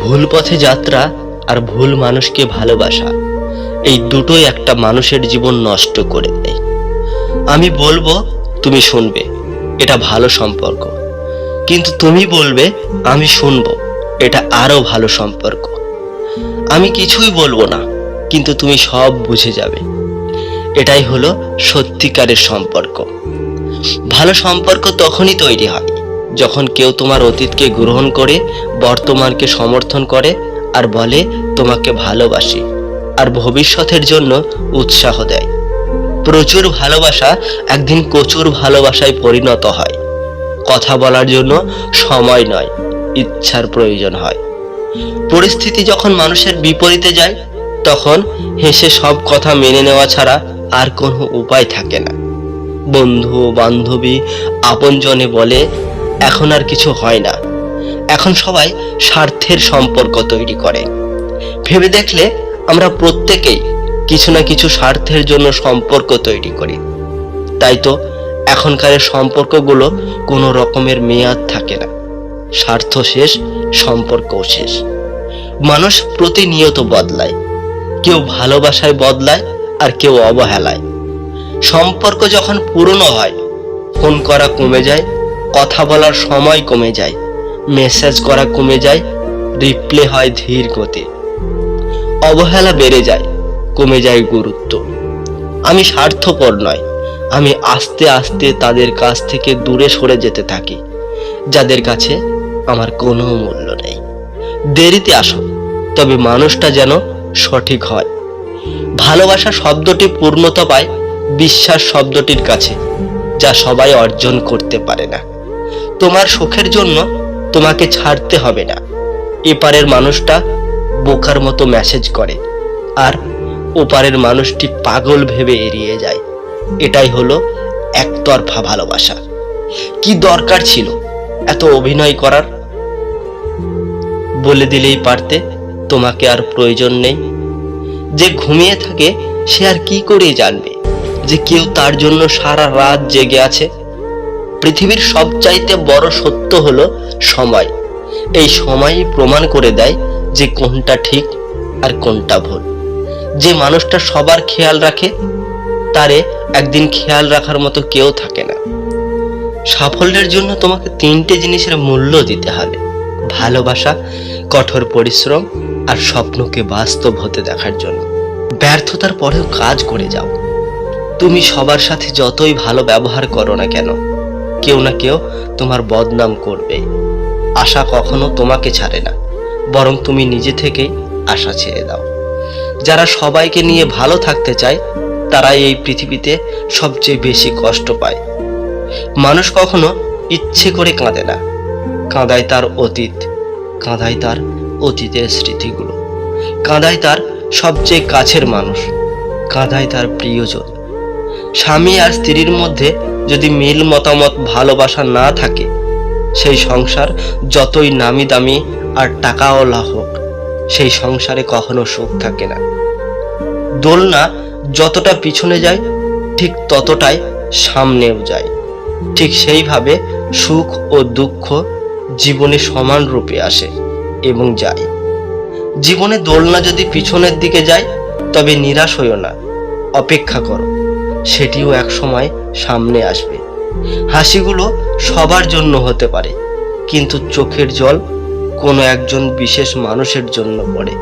ভুল পথে যাত্রা আর ভুল মানুষকে ভালোবাসা, এই দুটোই একটা মানুষের জীবন নষ্ট করে দেয়। আমি বলব, তুমি শুনবে, এটা ভালো সম্পর্ক। কিন্তু তুমি বলবে, আমি শুনব, এটা আরও ভালো সম্পর্ক। আমি কিছুই বলব না, কিন্তু তুমি সব বুঝে যাবে। এটাই হলো সত্যিকারের সম্পর্ক। ভালো সম্পর্ক তখনই তৈরি হয় যখন কেউ তোমার অতীতকে গ্রহণ করে, বর্তমানকে সমর্থন করে আর বলে, তোমাকে ভালোবাসি, আর ভবিষ্যতের জন্য উৎসাহ দেয়। প্রচুর ভালোবাসা একদিন প্রচুর ভালোবাসায় পরিণত হয়। কথা বলার জন্য সময় নয়, ইচ্ছার প্রয়োজন হয়। পরিস্থিতি যখন মানুষের বিপরীতে যায়, তখন হেসে সব কথা মেনে নেওয়া ছাড়া আর কোনো উপায় থাকে না। বন্ধু বান্ধবী আপনজনে বলে এখন আর কিছু হয় না। এখন সবাই স্বার্থের সম্পর্ক তৈরি করে। ভেবে দেখলে আমরা প্রত্যেকেই কিছু না কিছু স্বার্থের জন্য সম্পর্ক তৈরি করি। তাই তো এখনকার সম্পর্কগুলো কোনো রকমের মেয়াদ থাকে না। স্বার্থ শেষ, সম্পর্কও শেষ। মানুষ প্রতিনিয়ত বদলায়। কেউ ভালোবাসায় বদলায় আর কেউ অবহেলায়। সম্পর্ক যখন পুরনো হয়, ফোন করা কমে যায় কথা বলার সময় কমে যায় মেসেজ করা কমে যায় রিপ্লে হয় ধীর গতি অবহেলা বেড়ে যায়, কমে যায় গুরুত্ব। আমি স্বার্থপর নয়, আমি আস্তে আস্তে তাদের কাছ থেকে দূরে সরে যেতে থাকি, যাদের কাছে আমার কোনো মূল্য নেই। দেরিতে আসো, তবে মানুষটা যেন সঠিক হয়। ভালোবাসা শব্দটি পূর্ণতা পায়, বিশ্বাস শব্দটির কাছে, যা সবাই অর্জন করতে পারে না। তোমার সুখের জন্য তোমাকে ছাড়তে হবে না। এপারের মানুষটা বোকার মতো মেসেজ করে, আর ওপারের মানুষটি পাগল ভেবে এড়িয়ে যায়। এটাই হলো একতরফা ভালোবাসা। কি দরকার ছিল এত অভিনয় করার? বলে দিলেই পারতে, তোমাকে আর প্রয়োজন নেই। যে ঘুমিয়ে থাকে, সে আর কি করে জানবে? যে কেউ তার জন্য সারা রাত জেগে আছে। পৃথিবীর সবচাইতে বড় সত্য হলো সময়। এই সময়ই প্রমাণ করে দেয় যে কোনটা ঠিক আর কোনটা ভুল। যে মানুষটা সবার খেয়াল রাখে, তারে একদিন খেয়াল রাখার মতো কেউ থাকে না। সাফল্যের জন্য তোমাকে তিনটে জিনিসের মূল্য দিতে হবে। ভালোবাসা, কঠোর পরিশ্রম আর স্বপ্নকে বাস্তব হতে দেখার জন্য। ব্যর্থতার পরেও কাজ করে যাও। তুমি সবার সাথে যতই ভালো ব্যবহার করো না কেন কেউ না কেউ তোমার বদনাম করবে। আশা কখনো তোমাকে ছাড়ে না, বরং তুমি নিজে থেকেই আশা ছেড়ে দাও। যারা সবাইকে নিয়ে ভালো থাকতে চায়, তারাই এই পৃথিবীতে সবচেয়ে বেশি কষ্ট পায়। মানুষ কখনো ইচ্ছে করে কাঁদে না। কাঁদায় তার অতীত, কাঁদায় তার অতীতের স্মৃতিগুলো। কাঁদায় তার সবচেয়ে কাছের মানুষ, কাঁদায় তার প্রিয়জন। স্বামী আর স্ত্রীর মধ্যে যদি মিল মতামত ভালোবাসা না থাকে, সেই সংসার যতই নামি দামি আর টাকাওয়ালা হোক, সেই সংসারে কখনো সুখ থাকে না। দোলনা যতটা পিছনে যায়, ঠিক ততটাই সামনেও যায়। ঠিক সেইভাবে সুখ ও দুঃখ জীবনে সমান রূপে আসে এবং যায়। জীবনে দোলনা যদি পিছনের দিকে যায়, তবে নিরাশ হইও না, অপেক্ষা করো। সেটিও এক সময় সামনে আসবে। হাসিগুলো সবার জন্য হতে পারে, কিন্তু চোখের জল কোনো একজন বিশেষ মানুষের জন্য পড়ে।